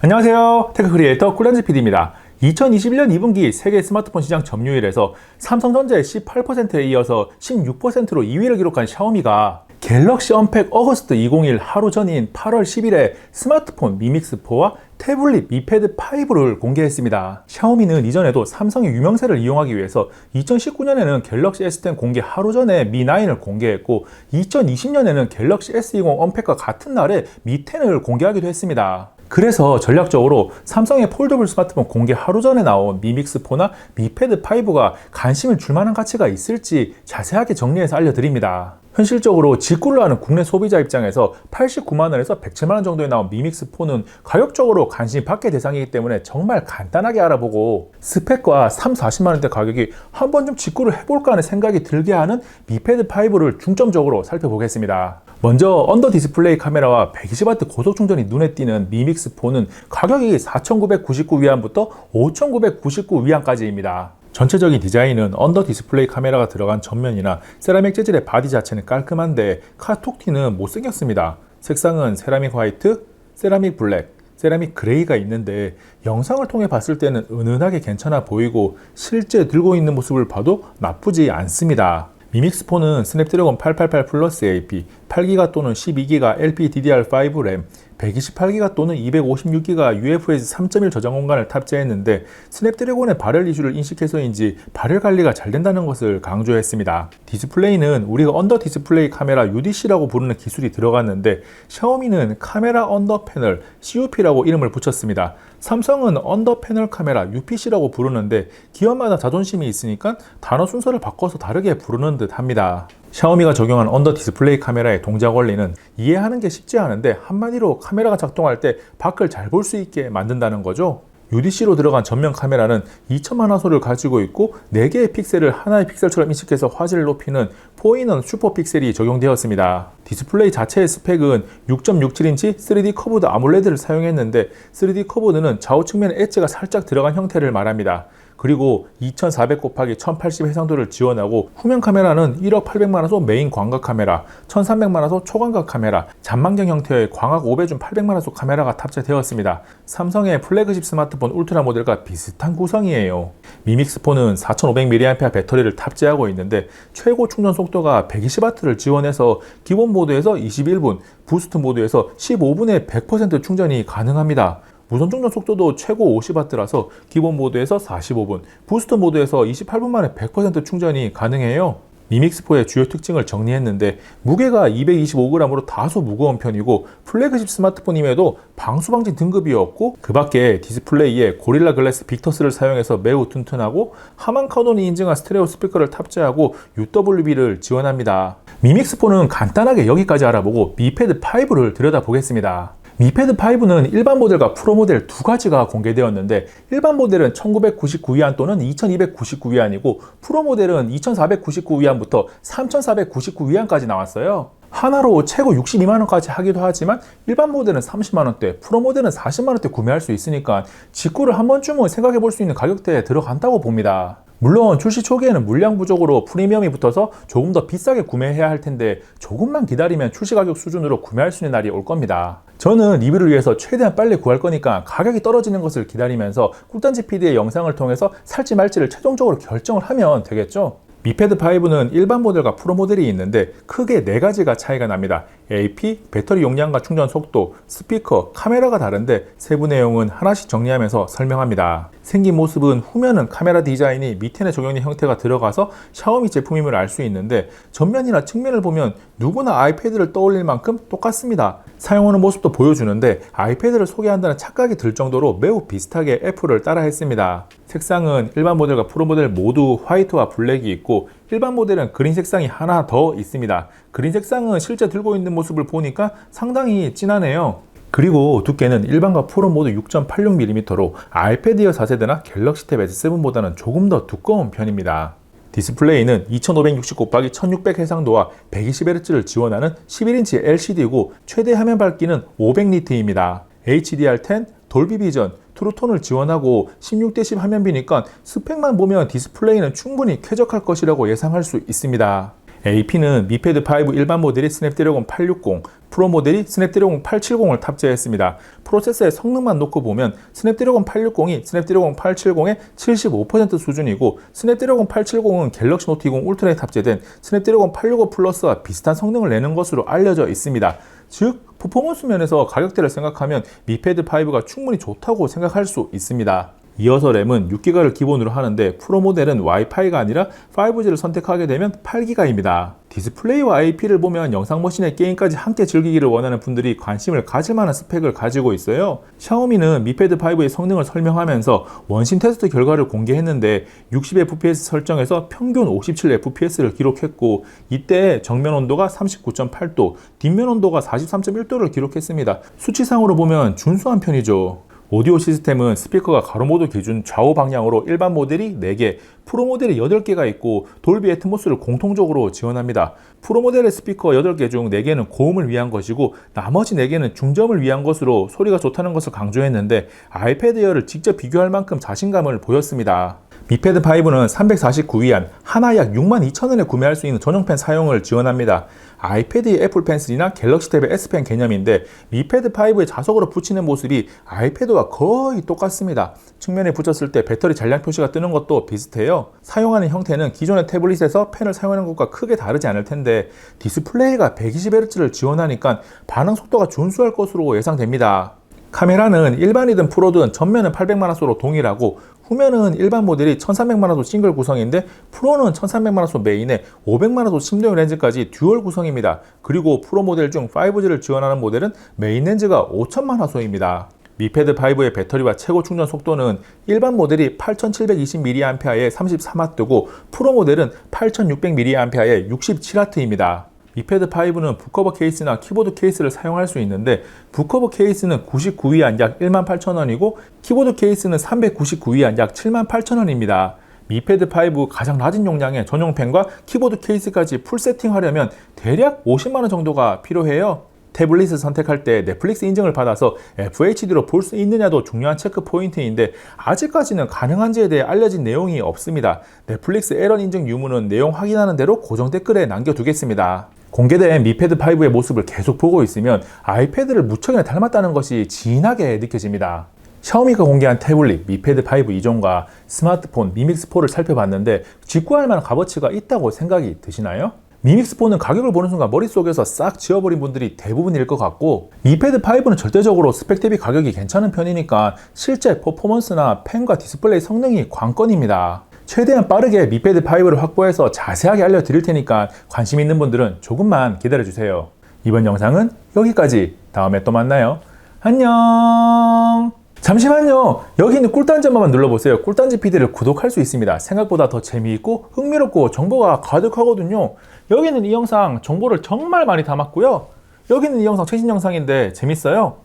안녕하세요. 테크 크리에이터 꿀란지 PD입니다. 2021년 2분기 세계 스마트폰 시장 점유율에서 삼성전자의 18%에 이어서 16%로 2위를 기록한 샤오미가 갤럭시 언팩 어거스트 2021 하루 전인 8월 10일에 스마트폰 미믹스4와 태블릿 미패드 5를 공개했습니다. 샤오미는 이전에도 삼성의 유명세를 이용하기 위해서 2019년에는 갤럭시 S10 공개 하루 전에 미 9을 공개했고 2020년에는 갤럭시 S20 언팩과 같은 날에 미 10을 공개하기도 했습니다. 그래서 전략적으로 삼성의 폴더블 스마트폰 공개 하루 전에 나온 미믹스4나 미패드 5가 관심을 줄 만한 가치가 있을지 자세하게 정리해서 알려드립니다. 현실적으로 직구를 하는 국내 소비자 입장에서 89만 원에서 107만 원 정도에 나온 미믹스 4는 가격적으로 관심이 받게 대상이기 때문에 정말 간단하게 알아보고 스펙과 3, 40만 원대 가격이 한 번 좀 직구를 해볼까 하는 생각이 들게 하는 미패드 5를 중점적으로 살펴보겠습니다. 먼저 언더 디스플레이 카메라와 120W 고속 충전이 눈에 띄는 미믹스 4는 가격이 4,999 위안부터 5,999 위안까지입니다. 전체적인 디자인은 언더 디스플레이 카메라가 들어간 전면이나 세라믹 재질의 바디 자체는 깔끔한데 카톡티는 못생겼습니다. 색상은 세라믹 화이트, 세라믹 블랙, 세라믹 그레이가 있는데 영상을 통해 봤을 때는 은은하게 괜찮아 보이고 실제 들고 있는 모습을 봐도 나쁘지 않습니다. 미믹스4는 스냅드래곤 888 플러스 AP, 8기가 또는 12기가 LPDDR5 램, 128기가 또는 256기가 UFS 3.1 저장 공간을 탑재했는데 스냅드래곤의 발열 이슈를 인식해서인지 발열 관리가 잘 된다는 것을 강조했습니다. 디스플레이는 우리가 언더 디스플레이 카메라 UDC라고 부르는 기술이 들어갔는데 샤오미는 카메라 언더 패널 COP라고 이름을 붙였습니다. 삼성은 언더 패널 카메라 UPC라고 부르는데 기업마다 자존심이 있으니까 단어 순서를 바꿔서 다르게 부르는 듯 합니다. 샤오미가 적용한 언더 디스플레이 카메라의 동작 원리는 이해하는 게 쉽지 않은데 한마디로 카메라가 작동할 때 밖을 잘 볼 수 있게 만든다는 거죠. UDC로 들어간 전면 카메라는 2천만 화소를 가지고 있고 4개의 픽셀을 하나의 픽셀처럼 인식해서 화질을 높이는 4인원 슈퍼 픽셀이 적용되었습니다. 디스플레이 자체의 스펙은 6.67인치 3D 커브드 아몰레드를 사용했는데 3D 커브드는 좌우 측면에 엣지가 살짝 들어간 형태를 말합니다. 그리고 2400 곱하기 1080 해상도를 지원하고 후면 카메라는 1억 800만 화소 메인 광각 카메라, 1300만 화소 초광각 카메라, 잔망경 형태의 광학 5배줌 800만 화소 카메라가 탑재되었습니다. 삼성의 플래그십 스마트폰 울트라 모델과 비슷한 구성이에요. 미믹스4는 4500mAh 배터리를 탑재하고 있는데 최고 충전 속도가 120W를 지원해서 기본 모드에서 21분, 부스트 모드에서 15분에 100% 충전이 가능합니다. 무선 충전 속도도 최고 50W라서 기본 모드에서 45분, 부스터 모드에서 28분 만에 100% 충전이 가능해요. 미믹스4의 주요 특징을 정리했는데 무게가 225g으로 다소 무거운 편이고 플래그십 스마트폰임에도 방수방진 등급이 없고 그 밖에 디스플레이에 고릴라 글래스 빅터스를 사용해서 매우 튼튼하고 하만 카논이 인증한 스테레오 스피커를 탑재하고 UWB를 지원합니다. 미믹스4는 간단하게 여기까지 알아보고 미패드 5를 들여다보겠습니다. 미패드 5는 일반 모델과 프로 모델 두 가지가 공개되었는데 일반 모델은 1999위안 또는 2299위안이고 프로 모델은 2499위안부터 3499위안까지 나왔어요. 하나로 최고 62만원까지 하기도 하지만 일반 모델은 30만원대, 프로 모델은 40만원대 구매할 수 있으니까 직구를 한 번쯤은 생각해 볼 수 있는 가격대에 들어간다고 봅니다. 물론 출시 초기에는 물량 부족으로 프리미엄이 붙어서 조금 더 비싸게 구매해야 할 텐데 조금만 기다리면 출시 가격 수준으로 구매할 수 있는 날이 올 겁니다. 저는 리뷰를 위해서 최대한 빨리 구할 거니까 가격이 떨어지는 것을 기다리면서 꿀단지 PD의 영상을 통해서 살지 말지를 최종적으로 결정을 하면 되겠죠? 미패드 5는 일반 모델과 프로 모델이 있는데 크게 네 가지가 차이가 납니다. AP, 배터리 용량과 충전 속도, 스피커, 카메라가 다른데 세부 내용은 하나씩 정리하면서 설명합니다. 생긴 모습은 후면은 카메라 디자인이 밑에는 적용된 형태가 들어가서 샤오미 제품임을 알 수 있는데 전면이나 측면을 보면 누구나 아이패드를 떠올릴 만큼 똑같습니다. 사용하는 모습도 보여주는데 아이패드를 소개한다는 착각이 들 정도로 매우 비슷하게 애플을 따라했습니다. 색상은 일반 모델과 프로 모델 모두 화이트와 블랙이 있고 일반 모델은 그린 색상이 하나 더 있습니다. 그린 색상은 실제 들고 있는 모습을 보니까 상당히 진하네요. 그리고 두께는 일반과 프로 모두 6.86mm로 아이패드어 4세대나 갤럭시 탭 S7보다는 조금 더 두꺼운 편입니다. 디스플레이는 2560 곱하기 1600 해상도와 120Hz를 지원하는 11인치 LCD이고 최대 화면 밝기는 500니트입니다. HDR10, 돌비 비전, 트루톤을 지원하고 16대10 화면비니까 스펙만 보면 디스플레이는 충분히 쾌적할 것이라고 예상할 수 있습니다. AP는 미패드 5 일반 모델이 스냅드래곤 860, 프로 모델이 스냅드래곤 870을 탑재했습니다. 프로세서의 성능만 놓고 보면 스냅드래곤 860이 스냅드래곤 870의 75% 수준이고 스냅드래곤 870은 갤럭시 노트 20 울트라에 탑재된 스냅드래곤 865 플러스와 비슷한 성능을 내는 것으로 알려져 있습니다. 즉 퍼포먼스 면에서 가격대를 생각하면 미패드 5가 충분히 좋다고 생각할 수 있습니다. 이어서 램은 6기가를 기본으로 하는데 프로 모델은 와이파이가 아니라 5G를 선택하게 되면 8기가입니다. 디스플레이와 IP를 보면 영상 머신의 게임까지 함께 즐기기를 원하는 분들이 관심을 가질 만한 스펙을 가지고 있어요. 샤오미는 미패드 5의 성능을 설명하면서 원심 테스트 결과를 공개했는데 60fps 설정에서 평균 57fps를 기록했고 이때 정면 온도가 39.8도, 뒷면 온도가 43.1도를 기록했습니다. 수치상으로 보면 준수한 편이죠. 오디오 시스템은 스피커가 가로모드 기준 좌우 방향으로 일반 모델이 4개, 프로 모델이 8개가 있고 돌비 애트모스를 공통적으로 지원합니다. 프로 모델의 스피커 8개 중 4개는 고음을 위한 것이고 나머지 4개는 중저음을 위한 것으로 소리가 좋다는 것을 강조했는데 아이패드 에어를 직접 비교할 만큼 자신감을 보였습니다. 미패드 5는 349위안, 하나 약 62,000원에 구매할 수 있는 전용펜 사용을 지원합니다. 아이패드의 애플 펜슬이나 갤럭시 탭의 S펜 개념인데 미패드 5에 자석으로 붙이는 모습이 아이패드와 거의 똑같습니다. 측면에 붙였을 때 배터리 잔량 표시가 뜨는 것도 비슷해요. 사용하는 형태는 기존의 태블릿에서 펜을 사용하는 것과 크게 다르지 않을 텐데 디스플레이가 120Hz를 지원하니까 반응 속도가 준수할 것으로 예상됩니다. 카메라는 일반이든 프로든 전면은 800만화소로 동일하고 후면은 일반 모델이 1300만화소 싱글 구성인데 프로는 1300만화소 메인에 500만화소 심도용 렌즈까지 듀얼 구성입니다. 그리고 프로 모델 중 5G를 지원하는 모델은 메인 렌즈가 5000만화소입니다. 미패드 5의 배터리와 최고 충전 속도는 일반 모델이 8720mAh에 33W고 프로 모델은 8600mAh에 67W입니다. 미패드 5는 북커버 케이스나 키보드 케이스를 사용할 수 있는데 북커버 케이스는 99위안 약 18,000원이고 키보드 케이스는 399위안 약 78,000원입니다. 미패드 5 가장 낮은 용량의 전용 펜과 키보드 케이스까지 풀 세팅하려면 대략 50만 원 정도가 필요해요. 태블릿을 선택할 때 넷플릭스 인증을 받아서 FHD로 볼 수 있느냐도 중요한 체크 포인트인데 아직까지는 가능한지에 대해 알려진 내용이 없습니다. 넷플릭스 에런 인증 유무는 내용 확인하는 대로 고정 댓글에 남겨두겠습니다. 공개된 미패드 5의 모습을 계속 보고 있으면 아이패드를 무척이나 닮았다는 것이 진하게 느껴집니다. 샤오미가 공개한 태블릿 미패드 5 2종과 스마트폰 미믹스 4를 살펴봤는데 직구할 만한 값어치가 있다고 생각이 드시나요? 미믹스 4는 가격을 보는 순간 머릿속에서 싹 지워버린 분들이 대부분일 것 같고 미패드 5는 절대적으로 스펙 대비 가격이 괜찮은 편이니까 실제 퍼포먼스나 펜과 디스플레이 성능이 관건입니다. 최대한 빠르게 미패드 5를 확보해서 자세하게 알려드릴 테니까 관심 있는 분들은 조금만 기다려주세요. 이번 영상은 여기까지. 다음에 또 만나요. 안녕! 잠시만요. 여기 있는 꿀단지 한번 눌러보세요. 꿀단지 PD를 구독할 수 있습니다. 생각보다 더 재미있고 흥미롭고 정보가 가득하거든요. 여기는 이 영상 정보를 정말 많이 담았고요. 여기는 이 영상 최신 영상인데 재밌어요.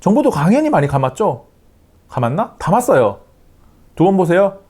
정보도 당연히 많이 감았죠? 감았나? 담았어요. 두 번 보세요.